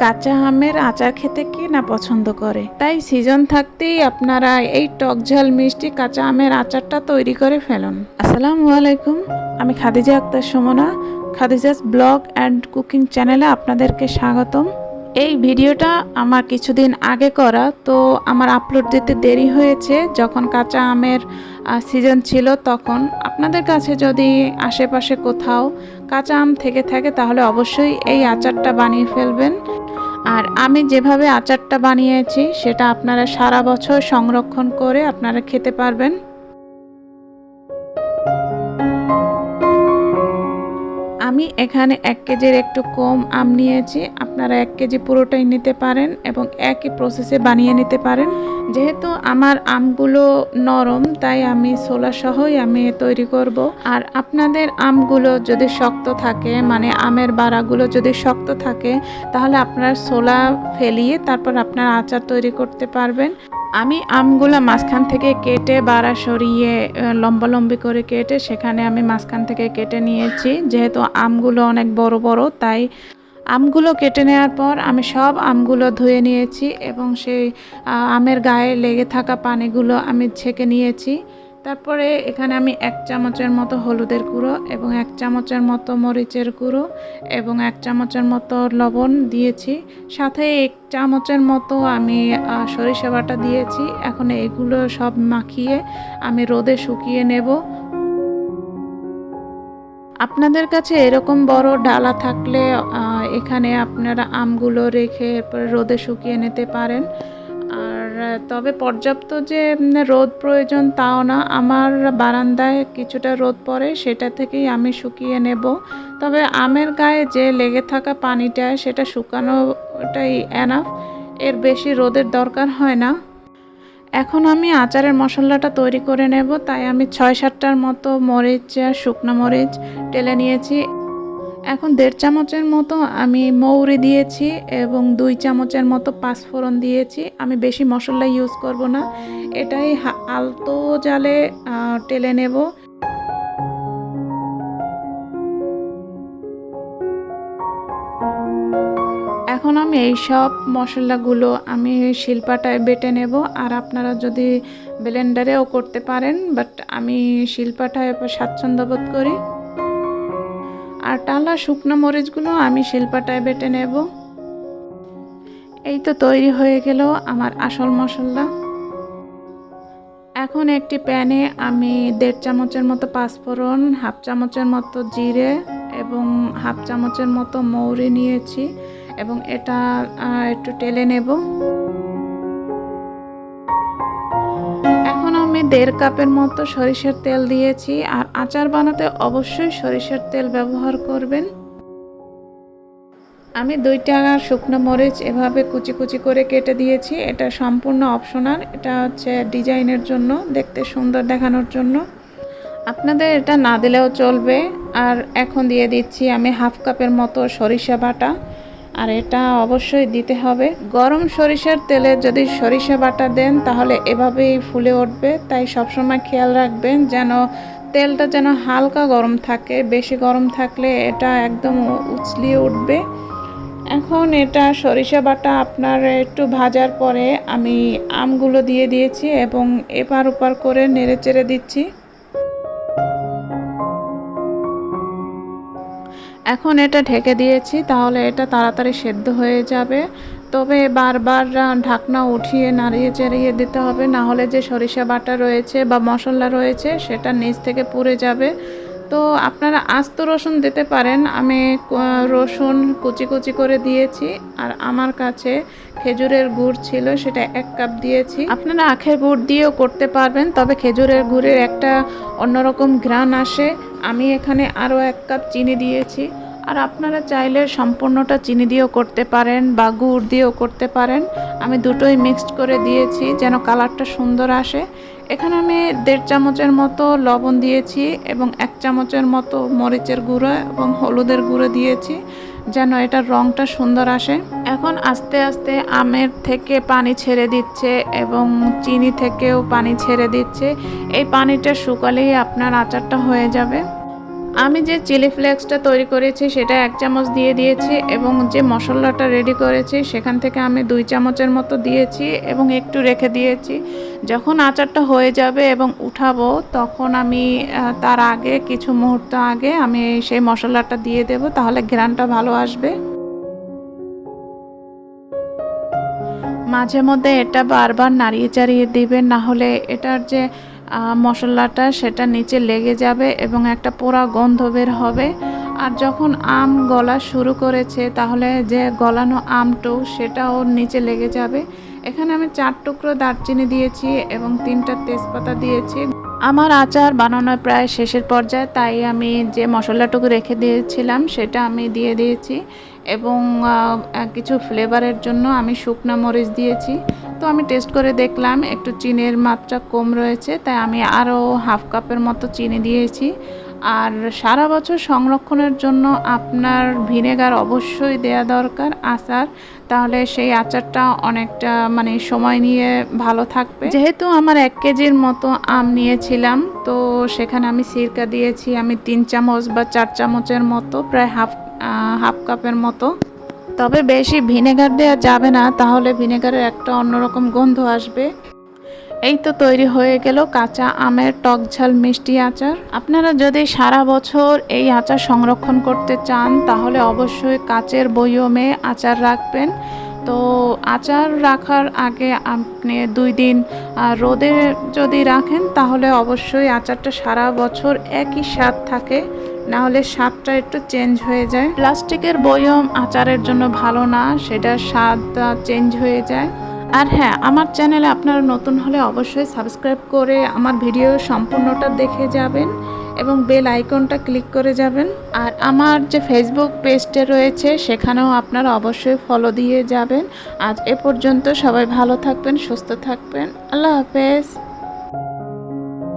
কাঁচা আমের আচার খেতে কে না পছন্দ করে? তাই সিজন থাকতেই আপনারা এই টক ঝাল মিষ্টি কাঁচা আমের আচারটা তৈরি করে ফেলুন। আসসালামু আলাইকুম, আমি Khadija Akter Sumona. Khadija's blog and cooking চ্যানেলে আপনাদেরকে স্বাগতম। এই ভিডিওটা আমার কিছুদিন আগে করা, তো আমার আপলোড দিতে দেরি হয়েছে। যখন কাঁচা আমের সিজন ছিল তখন। আপনাদের কাছে যদি আশেপাশে কোথাও কাঁচা আম থেকে থাকে, তাহলে অবশ্যই এই আচারটা বানিয়ে ফেলবেন। আর আমি যেভাবে আচারটা বানিয়েছি, সেটা আপনারা সারা বছর সংরক্ষণ করে আপনারা খেতে পারবেন। আমি এখানে এক কেজির একটু কম আম নিয়েছি। আপনারা এক কেজি পুরোটাই নিতে পারেন এবং একই প্রসেসে বানিয়ে নিতে পারেন। যেহেতু আমার আমগুলো নরম, তাই আমি সোলা সহই আমি তৈরি করব। আর আপনাদের আমগুলো যদি শক্ত থাকে মানে আমের বাড়াগুলো যদি শক্ত থাকে, তাহলে আপনার সোলা ফেলিয়ে তারপর আপনার আচার তৈরি করতে পারবেন। আমি আমগুলো মাঝখান থেকে কেটে বাড়া সরিয়ে লম্বা লম্বি করে কেটে সেখানে আমি মাঝখান থেকে কেটে নিয়েছি। যেহেতু আমগুলো অনেক বড় বড়, তাই আমগুলো কেটে নেওয়ার পর আমি সব আমগুলো ধুয়ে নিয়েছি এবং সেই আমের গায়ে লেগে থাকা পানিগুলো আমি ছেঁকে নিয়েছি। তারপরে এখানে আমি এক চামচের মতো হলুদের গুঁড়ো এবং এক চামচের মতো মরিচের গুঁড়ো এবং এক চামচের মতো লবণ দিয়েছি। সাথে এক চামচের মতো আমি সরিষা বাটা দিয়েছি। এখন এগুলো সব মাখিয়ে আমি রোদে শুকিয়ে নেব। আপনাদের কাছে এরকম বড় ডালা থাকলে এখানে আপনারা আমগুলো রেখে এরপরে রোদে শুকিয়ে নিতে পারেন। আর, তবে পর্যাপ্ত যে রোদ প্রয়োজন তাও না। আমার বারান্দায় কিছুটা রোদ পড়ে, সেটা থেকেই আমি শুকিয়ে নেব। তবে আমের গায়ে যে লেগে থাকা পানিটা, সেটা শুকানোটাই এনাফ এর বেশি রোদের দরকার হয় না। এখন আমি আচারের মশলাটা তৈরি করে নেব, তাই আমি ছয় সাতটার মতো মরিচ আর শুকনো মরিচ টেলে নিয়েছি। এখন দেড় চামচের মতো আমি মৌরি দিয়েছি এবং দুই চামচের মতো পাঁচফোড়ন দিয়েছি। আমি বেশি মশলা ইউজ করব না, এটাই আলতো জালে টেলে নেব। এখন আমি এই সব মশলাগুলো আমি শিল্পাটায় বেটে নেব, আর আপনারা যদি ব্লেন্ডারেও করতে পারেন বাট আমি শিল্পাটায় স্বাচ্ছন্দ্য বোধ করি। আর টালা শুকনো মরিচগুলো আমি শিল্পাটায় বেটে নেব। এই তো তৈরি হয়ে গেল আমার আসল মশলা। এখন একটি প্যানে আমি দেড় চামচের মতো পাঁচফোড়ন, হাফ চামচের মতো জিরে এবং হাফ চামচের মতো মৌরি নিয়েছি। এবং এটা একটু টেলে নেব। এখন আমি দেড় কাপের মতো সরিষার তেল দিয়েছি। আর আচার বানাতে অবশ্যই সরিষার তেল ব্যবহার করবেন। আমি দুইটা শুকনো মরিচ এভাবে কুচি কুচি করে কেটে দিয়েছি। এটা সম্পূর্ণ অপশনাল। এটা হচ্ছে ডিজাইনের জন্য, দেখতে সুন্দর দেখানোর জন্য। আপনাদের এটা না দিলেও চলবে। আর এখন দিয়ে দিচ্ছি আমি হাফ কাপের মতো সরিষা বাটা। আর এটা অবশ্যই দিতে হবে। গরম সরিষার তেলে যদি সরিষা বাটা দেন, তাহলে এভাবেই ফুলে উঠবে। তাই সবসময় খেয়াল রাখবেন যেন তেলটা যেন হালকা গরম থাকে, বেশি গরম থাকলে এটা একদম উছলিয়ে উঠবে। এখন এটা সরিষা বাটা আপনার একটু ভাজার পরে আমি আমগুলো দিয়ে দিয়েছি এবং এপার ওপার করে নেড়ে চেড়ে দিচ্ছি। এখন এটা ঢেকে দিয়েছি, তাহলে এটা তাড়াতাড়ি সেদ্ধ হয়ে যাবে। তবে বারবার ঢাকনা উঠিয়ে নাড়িয়ে চাড়িয়ে দিতে হবে, না হলে যে সরিষা বাটা রয়েছে বা মশলা রয়েছে, সেটা নিচ থেকে পুড়ে যাবে। তো আপনারা আস্ত রসুন দিতে পারেন। আমি রসুন কুচি কুচি করে দিয়েছি আর আমার কাছে খেজুরের গুড় ছিল, সেটা এক কাপ দিয়েছি। আপনারা আখের গুড় দিয়েও করতে পারবেন, তবে খেজুরের গুড়ের একটা অন্যরকম ঘ্রাণ আসে। আমি এখানে আরও এক কাপ চিনি দিয়েছি। আর আপনারা চাইলে সম্পূর্ণটা চিনি দিয়েও করতে পারেন বা গুড় দিয়েও করতে পারেন। আমি দুটোই মিক্সড করে দিয়েছি যেন কালারটা সুন্দর আসে। এখানে আমি দেড় চামচের মতো লবণ দিয়েছি এবং এক চামচের মতো মরিচের গুঁড়ো এবং হলুদের গুঁড়ো দিয়েছি যেন এটার রঙটা সুন্দর আসে। এখন আস্তে আস্তে আমের থেকে পানি ছেড়ে দিচ্ছে এবং চিনি থেকেও পানি ছেড়ে দিচ্ছে। এই পানিটা শুকালেই আপনার আচারটা হয়ে যাবে। আমি যে চিলি ফ্লেক্সটা তৈরি করেছি সেটা এক চামচ দিয়ে দিয়েছি এবং যে মশলাটা রেডি করেছি সেখান থেকে আমি দুই চামচের মতো দিয়েছি এবং একটু রেখে দিয়েছি। যখন আচারটা হয়ে যাবে এবং উঠাবো, তখন আমি তার আগে, কিছু মুহূর্ত আগে আমি সেই মশলাটা দিয়ে দেব, তাহলে ঘ্রানটা ভালো আসবে। মাঝে মধ্যে এটা বারবার নাড়িয়ে চাড়িয়ে দিবেন, না হলে এটার যে মশলাটা সেটা নিচে লেগে যাবে এবং একটা পোড়া গন্ধ বের হবে। আর যখন আম গলা শুরু করেছে, তাহলে যে গলানো আমটো সেটাও নিচে লেগে যাবে। এখানে আমি চার টুকরো দারচিনি দিয়েছি এবং তিনটা তেজপাতা দিয়েছি। আমার আচার বানানোর প্রায় শেষের পর্যায়ে, তাই আমি যে মশলাটুকু রেখে দিয়েছিলাম, সেটা আমি দিয়ে দিয়েছি। এবং কিছু ফ্লেভারের জন্য আমি শুকনো মরিচ দিয়েছি। তো আমি টেস্ট করে দেখলাম, একটু চিনির মাত্রা কম রয়েছে, তাই আমি আরও হাফ কাপের মতো চিনি দিয়েছি। আর সারা বছর সংরক্ষণের জন্য আপনার ভিনেগার অবশ্যই দেয়া দরকার, আচার। তাহলে সেই আচারটা অনেকটা মানে সময় নিয়ে ভালো থাকবে। যেহেতু আমার এক কেজির মতো আম নিয়েছিলাম, তো সেখানে আমি সিরকা দিয়েছি। আমি তিন চামচ বা চার চামচের মতো, প্রায় হাফ হাফ কাপের মতো। তবে বেশি ভিনেগার দেওয়া যাবে না, তাহলে ভিনেগারের একটা অন্যরকম গন্ধ আসবে। এই তো তৈরি হয়ে গেল কাঁচা আমের টক ঝাল মিষ্টি আচার। আপনারা যদি সারা বছর এই আচার সংরক্ষণ করতে চান, তাহলে অবশ্যই কাচের বয়মে আচার রাখবেন। তো আচার রাখার আগে আপনি দুই দিন রোদে যদি রাখেন, তাহলে অবশ্যই আচারটা সারা বছর একই স্বাদ থাকে। না হলে স্বাদটা একটু চেঞ্জ হয়ে যায়। প্লাস্টিকের বয়ম আচারের জন্য ভালো না, সেটার স্বাদটা চেঞ্জ হয়ে যায়। আর হ্যাঁ আমার চ্যানেলে আপনারা নতুন হলে অবশ্যই সাবস্ক্রাইব করে আমার ভিডিও সম্পূর্ণটা দেখে যাবেন এবং বেল আইকনটা ক্লিক করে যাবেন। আর আমার যে ফেসবুক পেজটা রয়েছে, সেখানেও আপনারা অবশ্যই ফলো দিয়ে যাবেন। আজ এ পর্যন্ত সবাই ভালো থাকবেন, সুস্থ থাকবেন। আল্লাহ হাফেজ।